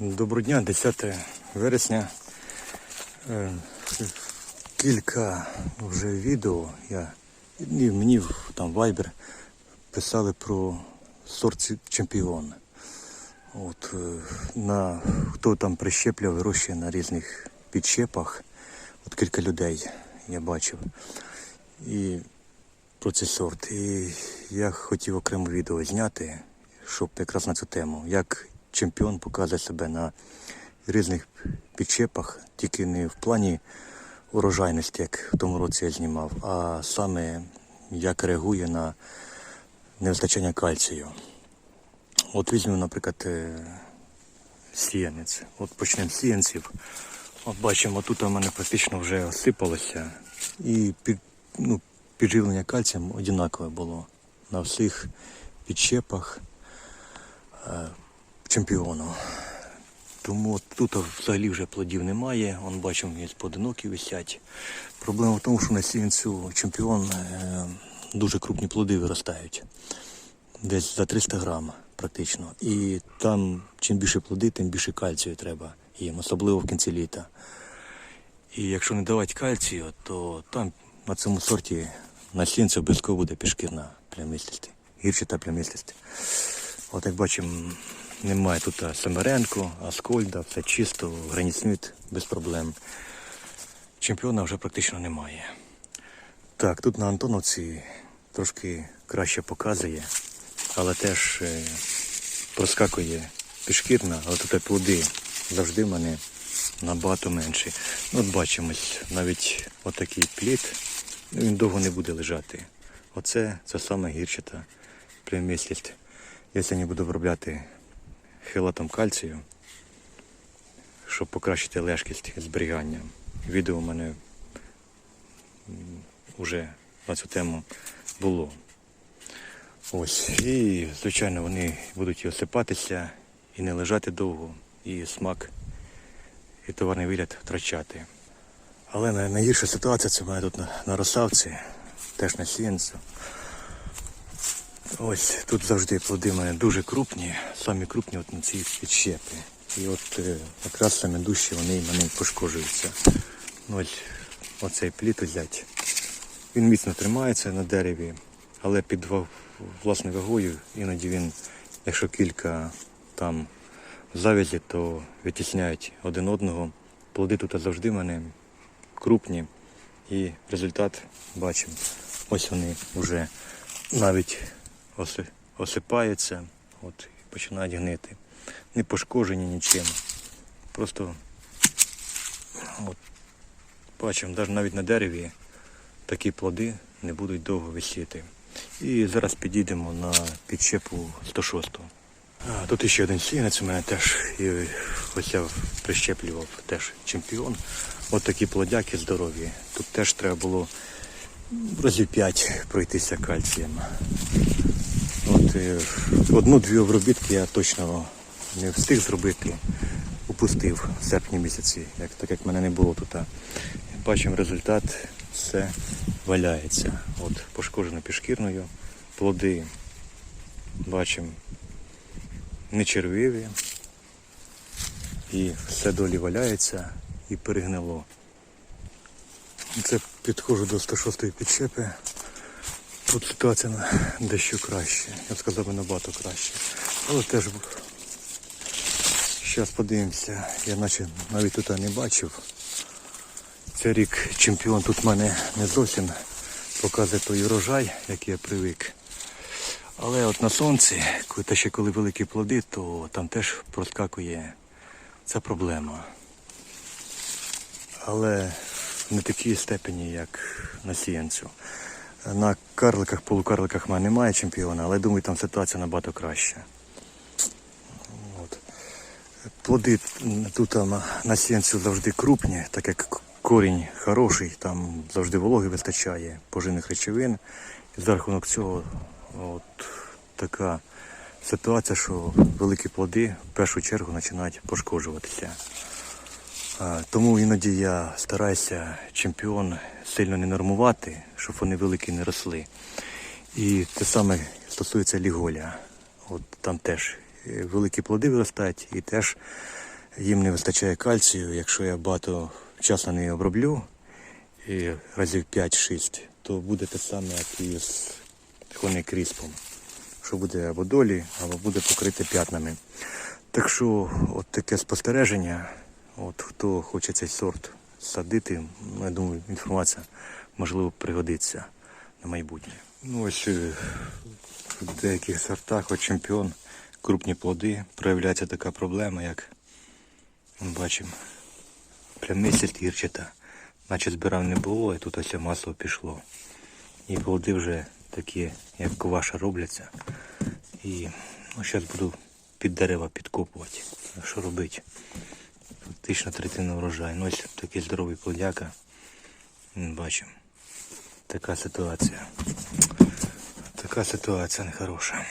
Доброго дня, 10 вересня. Е, Кілька вже відео я мені там Viber писали про сорт чемпіон. От, е, на, хто там прищепляв вирощує на різних підщепах. От кілька людей я бачив. І про цей сорт. І я хотів окремо відео зняти, щоб якраз на цю тему. Як чемпіон показує себе на різних підчепах, тільки не в плані урожайності, як в тому році я знімав, а саме як реагує на невистачання кальцію. От візьмемо, наприклад, е, сіянець. От почнемо з сіянців. От бачимо, тут у мене практично вже осипалося. І під, ну, підживлення кальцієм однакове було на всіх підщепах е, чемпіону. Тому тут взагалі вже плодів немає. Вон бачимо, є поодинокі висять. Проблема в тому, що на сіянцю чемпіон е, дуже крупні плоди виростають. Десь за 300 грам практично. І там чим більше плоди, тим більше кальцію треба їм, особливо в кінці літа. І якщо не давати кальцію, то там на цьому сорті на сінці обов'язково буде пішкірна плямистість, гірчата плямистість. От як бачимо, немає тут Семеренко, Аскольда, все чисто, Гранітсміт без проблем. Чемпіона вже практично немає. Так, тут на Антоновці трошки краще показує, але теж е, проскакує пішкірна, але тут плоди завжди в мене набагато менші. Ну, от бачимось, навіть отакий плід, ну, він довго не буде лежати. Оце це саме гірчата племісність. Я сьогодні буду виробляти хилатом кальцію, щоб покращити лежкість зберігання. Відео у мене вже на цю тему було. Ось. І, звичайно, вони будуть і осипатися, і не лежати довго, і смак, і товарний вигляд втрачати. Але найгірша ситуація це в мене тут на, на Росавці, теж на сіянцю. Ось тут завжди плоди в мене дуже крупні, самі крупні от на ці підщепи. І от е, якраз саме дужчі вони в мене пошкоджуються. Ось оцей плід взять. Він міцно тримається на дереві, але під власною вагою іноді він, якщо кілька там завязі, то витісняють один одного. Плоди тут завжди в мене крупні. І результат бачимо. Ось вони вже навіть оси- осипаються, от, починають гнити. Не пошкоджені нічим. Просто от, бачимо, навіть на дереві такі плоди не будуть довго висіти. І зараз підійдемо на підщепу 106. А, тут ще один сіянець у мене теж, і ось я прищеплював теж чемпіон. От такі плодяки здорові. Тут теж треба було разів 5 пройтися кальцієм. Е, одну-дві обробітки я точно не встиг зробити. Упустив в серпні місяці, як, так як мене не було тут. Бачимо результат, все валяється. От, пошкоджено пішкірною. Плоди бачимо не червиві. І все долі валяється і перегнило. Це підходжу до 106-ї підчепи. Тут ситуація дещо краще. Я б сказав набагато краще. Але теж зараз подивимося. Я наче навіть тут не бачив. Цей рік чемпіон тут в мене не зовсім показує той урожай, який я привик. Але от на сонці, та ще коли великі плоди, то там теж проскакує ця проблема. Але не такій степені, як на сіянцю. На карликах, полукарликах в мене немає чемпіона, але думаю, там ситуація набагато краща. От. Плоди тут на, на сіянцю завжди крупні, так як корінь хороший, там завжди вологи вистачає, поживних речовин. І за рахунок цього от така ситуація, що великі плоди в першу чергу починають пошкоджуватися. Тому іноді я стараюся чемпіон сильно не нормувати, щоб вони великі не росли. І те саме стосується ліголя. От там теж е, великі плоди виростають і теж їм не вистачає кальцію. Якщо я багато часу не оброблю, і разів 5-6, то буде те саме, як і з коні кріспом. Що буде або долі, або буде покрите п'ятнами. Так що от таке спостереження. От хто хоче цей сорт садити, ну, я думаю, інформація можливо пригодиться на майбутнє. Ну ось е, в деяких сортах, от чемпіон, крупні плоди, проявляється така проблема, як ми бачимо, плямистість гірчата. Наче збирав не було, і тут ось масло пішло. І плоди вже такі, як кваша робляться. І ну, зараз буду під дерева підкопувати. Що робити? Фактично третина врожаю. Ну, ось такий здоровий плодяка. Бачимо. Така ситуація. Така ситуація нехороша.